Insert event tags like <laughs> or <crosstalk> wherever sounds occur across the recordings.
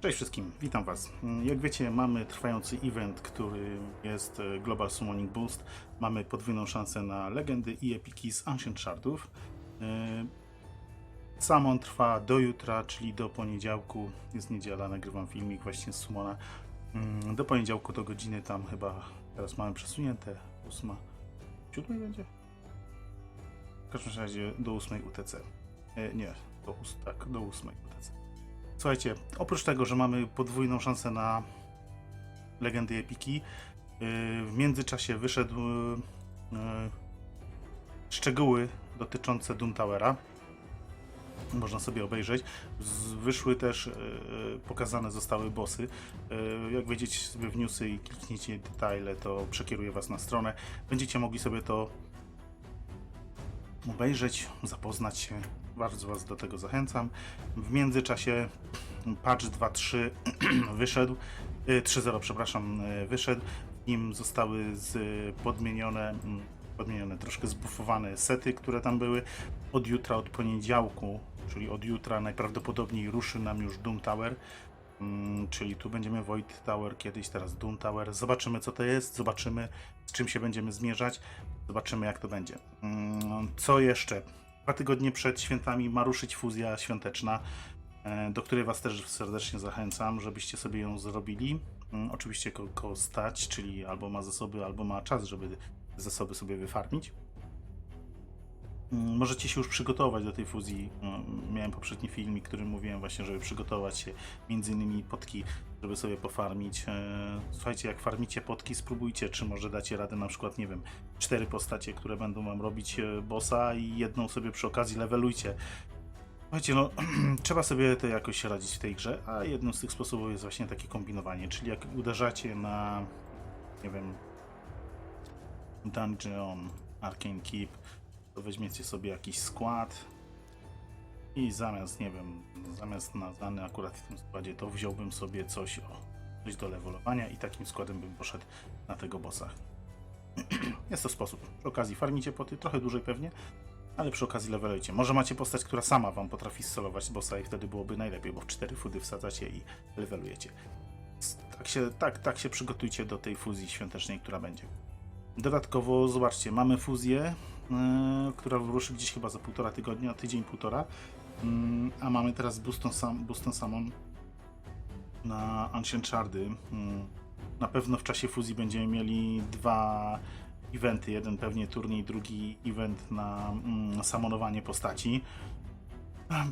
Cześć wszystkim, witam Was. Jak wiecie, mamy trwający event, który jest e, Global Summoning Boost. Mamy podwójną szansę na legendy i epiki z Ancient Shardów. E, Sam on trwa do jutra, czyli do poniedziałku. Jest niedziela, nagrywam filmik właśnie z Summona. Mm, Do poniedziałku do godziny tam chyba teraz mamy przesunięte. Ósma. Siódmej będzie? W każdym razie do 8 UTC. E, nie, do, tak, do 8 UTC. Słuchajcie, oprócz tego, że mamy podwójną szansę na legendy epiki, yy, w międzyczasie wyszedł yy, szczegóły dotyczące Doom Towera. Można sobie obejrzeć. Wyszły też, pokazane zostały bossy. Jak wejdziecie sobie w newsy i klikniecie detale, to przekieruje Was na stronę. Będziecie mogli sobie to obejrzeć, zapoznać się. Bardzo Was do tego zachęcam. W międzyczasie patch 2.3 <clears throat> wyszedł, y, 3.0 przepraszam, y, wyszedł. W nim zostały podmienione, mm, podmienione, troszkę zbufowane sety, które tam były. Od jutra, od poniedziałku, czyli od jutra najprawdopodobniej ruszy nam już Doom Tower. Mm, Czyli tu będziemy Void Tower, kiedyś teraz Doom Tower. Zobaczymy co to jest, zobaczymy z czym się będziemy zmierzać, zobaczymy jak to będzie. Mm, Co jeszcze? Dwa tygodnie przed świętami ma ruszyć fuzja świąteczna, e, do której Was też serdecznie zachęcam, żebyście sobie ją zrobili. Mm, Oczywiście kogo stać, czyli albo ma zasoby, albo ma czas, żeby zasoby sobie wyfarmić. Mm, Możecie się już przygotować do tej fuzji. Mm, Miałem poprzedni filmik, w którym mówiłem właśnie, żeby przygotować się między innymi potki, żeby sobie pofarmić. E, Słuchajcie, jak farmicie potki, spróbujcie, czy może dacie radę na przykład, nie wiem, cztery postacie, które będą wam robić e, bossa i jedną sobie przy okazji levelujcie. Słuchajcie, no <clears throat> trzeba sobie to jakoś radzić w tej grze, a jednym z tych sposobów jest właśnie takie kombinowanie, czyli jak uderzacie na, nie wiem, Dungeon, Arcane Keep, to weźmiecie sobie jakiś skład i zamiast, nie wiem, zamiast na dany akurat w tym składzie, to wziąłbym sobie coś, o, coś do levelowania i takim składem bym poszedł na tego bossa. <clears throat> Jest to sposób. Przy okazji farmicie poty, trochę dłużej pewnie, ale przy okazji levelujcie. Może macie postać, która sama wam potrafi solować bossa i wtedy byłoby najlepiej, bo w cztery fudy wsadzacie i levelujecie. Tak się, tak, tak się przygotujcie do tej fuzji świątecznej, która będzie. Dodatkowo, zobaczcie, mamy fuzję, która ruszy gdzieś chyba za półtora tygodnia, tydzień, półtora. Yy, a mamy teraz Buston, Sam, Summon na Ancient Shardy. Yy, na pewno w czasie fuzji będziemy mieli dwa eventy. Jeden pewnie turniej, drugi event na mm, samonowanie postaci.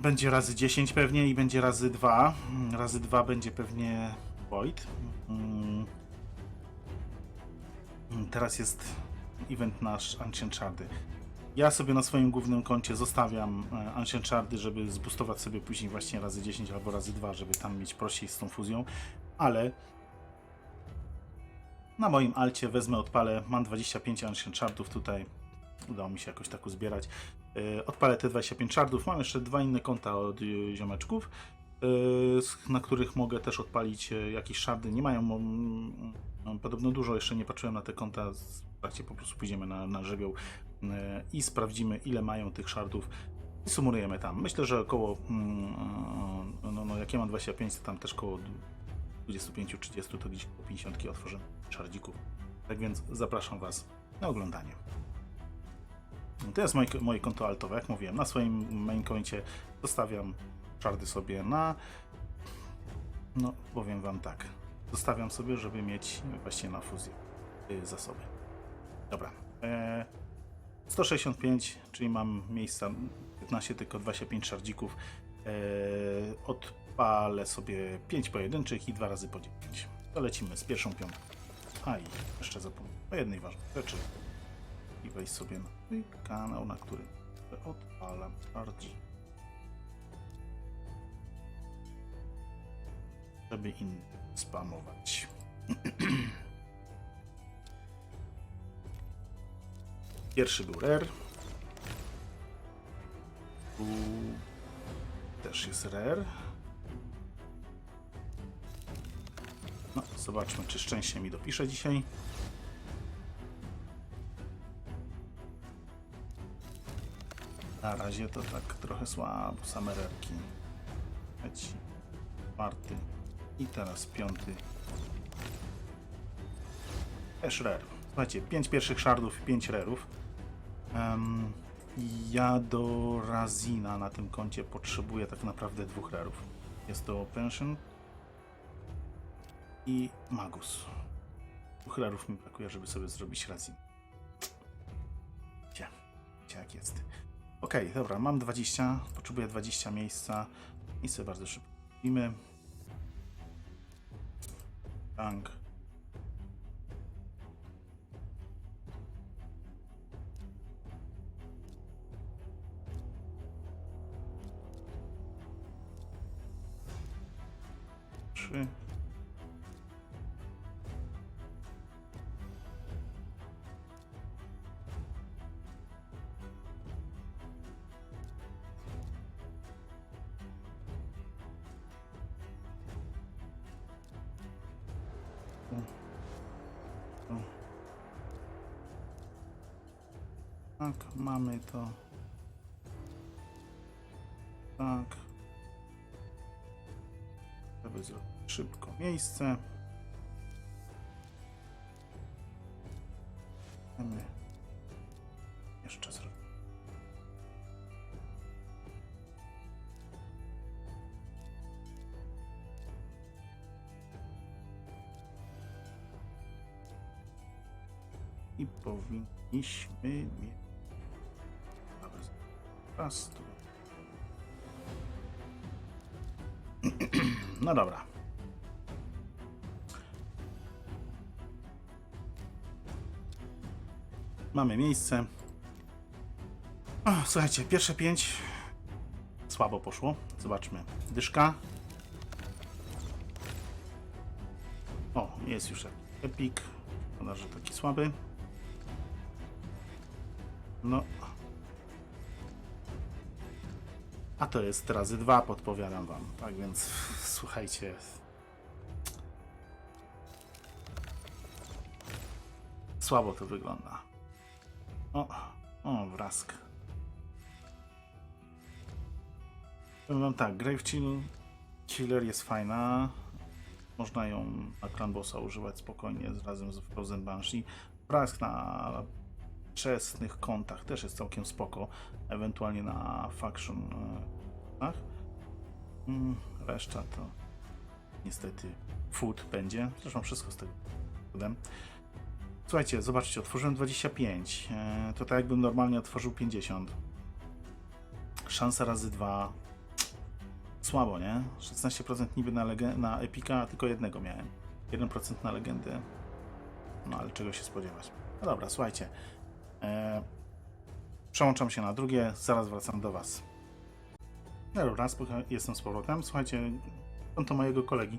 Będzie razy 10 pewnie i będzie razy 2. Razy 2 będzie pewnie Void. Mm. Teraz jest event nasz Ancient Shardy. Ja sobie na swoim głównym koncie zostawiam e, Ancient Shardy, żeby zbustować sobie później właśnie razy 10 albo razy 2, żeby tam mieć prościej z tą fuzją, ale na moim alcie wezmę, odpalę, mam 25 Ancient Shardów tutaj, udało mi się jakoś tak uzbierać. Yy, Odpalę te 25 shardów, mam jeszcze dwa inne konta od yy, ziomeczków, na których mogę też odpalić jakieś shardy. Nie mają podobno dużo, jeszcze nie patrzyłem na te konta, trakcie po prostu pójdziemy na, na żywioł yy, i sprawdzimy ile mają tych shardów i sumujemy tam. Myślę, że około, mm, yy, no, no jak ja mam 25, to tam też około 25-30 to gdzieś po 50 otworzę szardzików. Tak więc zapraszam Was na oglądanie. To jest moje, moje konto altowe, jak mówiłem. Na swoim main koncie zostawiam szardy sobie na. No, powiem Wam tak. Zostawiam sobie, żeby mieć właśnie na fuzję y, zasoby. Dobra. E, 165, czyli mam miejsca 15, tylko 25 szardzików. E, odpalę sobie 5 pojedynczych i 2 razy po 9. To lecimy z pierwszą piątką. A i jeszcze zapomniałem o jednej ważnej rzeczy. I wejść sobie na swój kanał, na którym odpalam charge. Żeby innych spamować. <clears throat> Pierwszy był rare. Tu też jest rare. No, zobaczmy, czy szczęście mi dopisze dzisiaj. Na razie to tak trochę słabo, same rerki. Trzeci, czwarty, I teraz piąty. Też rare. Słuchajcie, pięć pierwszych shardów i pięć rarów. Em, ja do Razina na tym koncie potrzebuję tak naprawdę dwóch rarów. Jest to Pension i Magus. Dwóch rarów mi brakuje, żeby sobie zrobić Razin. Gdzie? Gdzie jak jest? Okej, dobra, mam 20, potrzebuję 20 miejsca sobie bardzo szybko robimy. Tank. Trzy. Tak, mamy to. Tak. Szybko miejsce. Chcemy jeszcze zrobić. I powinniśmy mieć. Raz, tu. <clears throat> No dobra. Mamy miejsce. O, słuchajcie, pierwsze pięć słabo poszło. Zobaczmy. Dyszka. O, jest już Epic. Szkoda, że taki słaby. No. A to jest razy dwa, podpowiadam wam. Tak więc słuchajcie. Słabo to wygląda. O, o, wrask. Wam tak, Grave Chill jest fajna. Można ją na Clan Bossa używać spokojnie razem z Frozen Banshee. Wrask na wczesnych kontach też jest całkiem spoko. Ewentualnie na faction e, tak? Mm, Reszta to niestety food będzie. Zresztą wszystko z tego. Słuchajcie, zobaczcie, otworzyłem 25. E, To tak jakbym normalnie otworzył 50. Szansa razy 2. Słabo, nie? 16% niby na, na Epika, a tylko jednego miałem. 1% na legendę. No ale czego się spodziewać. No dobra, słuchajcie. E, przełączam się na drugie, zaraz wracam do Was. No dobra, jestem z powrotem. Słuchajcie, konto mojego kolegi,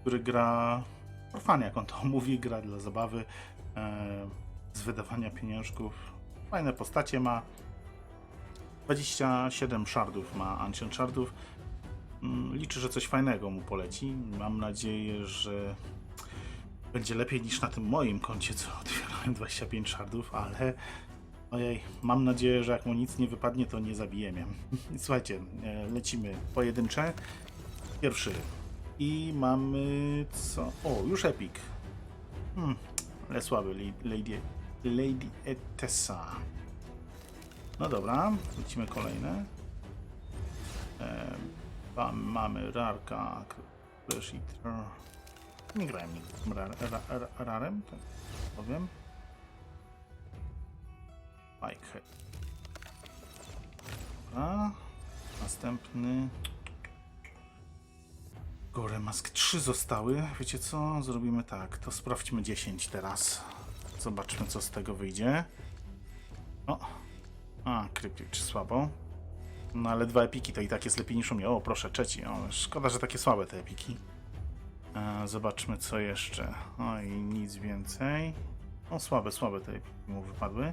który gra jak on to mówi, gra dla zabawy, z wydawania pieniążków. Fajne postacie ma. 27 shardów ma, Ancient Shardów. Mm, Liczę, że coś fajnego mu poleci. Mam nadzieję, że będzie lepiej niż na tym moim koncie, co otwierałem 25 shardów, ale ojej, mam nadzieję, że jak mu nic nie wypadnie, to nie zabiję mnie. <laughs> Słuchajcie, e, lecimy pojedyncze. Pierwszy. I mamy co? O, już Epic. Hmm, ale słaby. Lady, Lady Etessa. No dobra, lecimy kolejne. E, mamy Rarka, Flash Eater. Nie grałem nigdy tym rar, ra, ra, rarem, tak powiem. Pikehead. Dobra. Następny. Gore Mask 3 zostały. Wiecie co? Zrobimy tak. To sprawdźmy 10 teraz. Zobaczmy, co z tego wyjdzie. O. A, Kryplik słabo. No ale dwa epiki to i tak jest lepiej niż u mnie. O, proszę, trzeci. O, szkoda, że takie słabe te epiki. E, zobaczmy, co jeszcze. O, i nic więcej. O, słabe, słabe te epiki mu wypadły.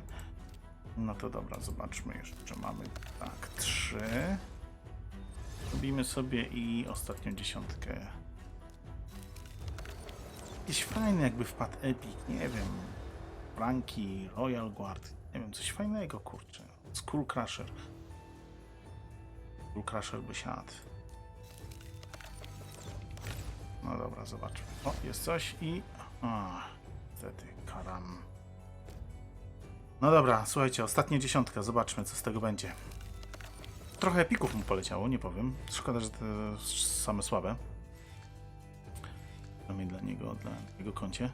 No to dobra, zobaczmy jeszcze. Mamy tak, trzy. Robimy sobie i ostatnią dziesiątkę. Jakiś fajny jakby wpadł Epic, nie wiem. Franki, Royal Guard, nie wiem, coś fajnego, kurczę. Skull Crusher. Skull Crusher by siadł. No dobra, zobaczmy. O, jest coś i... A, niestety, karam. No dobra, słuchajcie, ostatnia dziesiątka, zobaczmy co z tego będzie. Trochę epików mu poleciało, nie powiem. Szkoda, że te same słabe. Przynajmniej dla niego, dla jego koncie.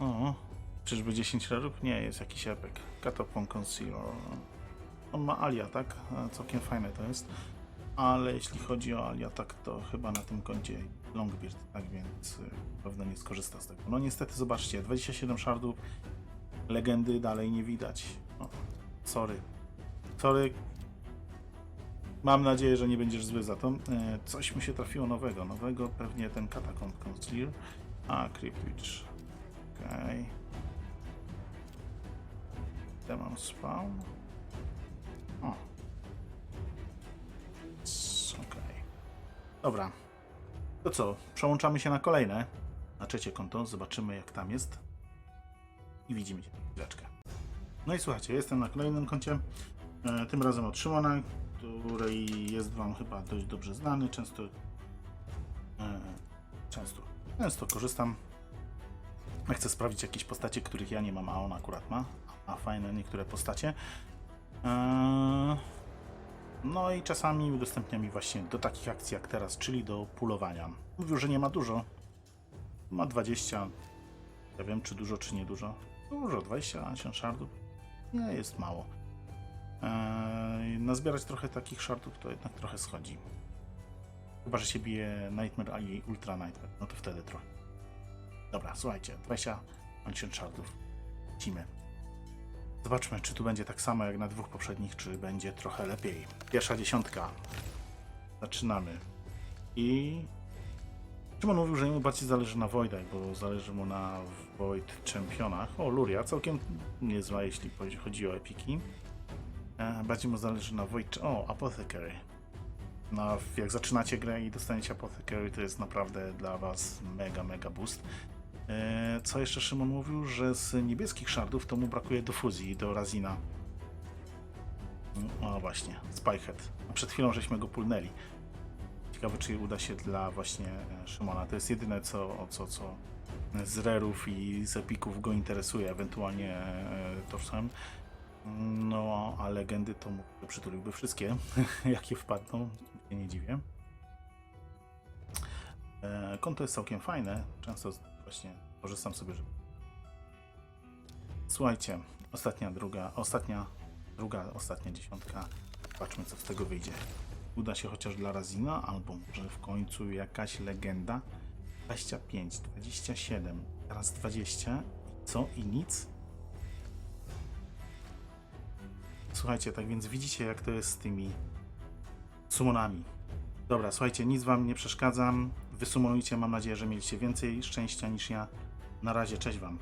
O, czyżby 10 rarów? Nie, jest jakiś epek. Catapon Concealer. On ma Alia, tak? Całkiem fajne to jest. Ale jeśli chodzi o Alia, tak to chyba na tym koncie Longbeard, tak więc y, pewno nie skorzysta z tego. No niestety, zobaczcie, 27 shardów, legendy dalej nie widać. O, sorry. Sorry. Mam nadzieję, że nie będziesz zły za to. E, Coś mi się trafiło nowego. Nowego pewnie ten Catacomb Concealer. A, Crypt Witch. Okej. Demon Spawn. O. Okej. Dobra. To co? Przełączamy się na kolejne. Na trzecie konto. Zobaczymy jak tam jest. I widzimy się chwileczkę. No i słuchajcie, jestem na kolejnym koncie. E, tym razem od Szymona, który jest Wam chyba dość dobrze znany. Często, e, często, często korzystam. Ja Chcę sprawdzić jakieś postacie, których ja nie mam, a on akurat ma. A fajne niektóre postacie. E, no i czasami udostępnia mi właśnie do takich akcji jak teraz, czyli do pulowania. Mówił, że nie ma dużo. Ma 20. Ja wiem, czy dużo, czy nie dużo. Dużo, 20 shardów. Nie jest mało. Eee, nazbierać trochę takich shardów to jednak trochę schodzi. Chyba, że się bije Nightmare ali Ultra Nightmare, no to wtedy trochę. Dobra, słuchajcie, 20 Ancient Shardów. Lecimy. Zobaczmy, czy tu będzie tak samo jak na dwóch poprzednich, czy będzie trochę lepiej. Pierwsza dziesiątka. Zaczynamy. I... Szymon mówił, że mu bardziej zależy na Voidach, bo zależy mu na Void Championach. O, Luria, całkiem niezła, jeśli chodzi o epiki. E, Bardziej mu zależy na Void... O, Apothecary. No, jak zaczynacie grę i dostaniecie Apothecary, to jest naprawdę dla was mega, mega boost. E, Co jeszcze Szymon mówił, że z niebieskich shardów to mu brakuje do fuzji, do Razina. O właśnie, Spyhead. A Przed chwilą żeśmy go pulnęli. Ciekawe, czy uda się dla właśnie e, Szymona. To jest jedyne, co, co, co z rerów i z epików go interesuje, ewentualnie e, Torsem. No, a legendy to przytuliłby wszystkie, <laughs> jakie wpadną, się nie dziwię. E, konto jest całkiem fajne, często właśnie korzystam sobie, że... Słuchajcie, ostatnia, druga, ostatnia, druga, ostatnia dziesiątka. Zobaczmy, co z tego wyjdzie. Uda się chociaż dla Razina, albo może w końcu jakaś legenda. 25, 27, teraz 20. I co? I nic? Słuchajcie, tak więc widzicie, jak to jest z tymi sumonami. Dobra, słuchajcie, nic wam nie przeszkadzam. Wysumonujcie, mam nadzieję, że mieliście więcej szczęścia niż ja. Na razie, cześć wam.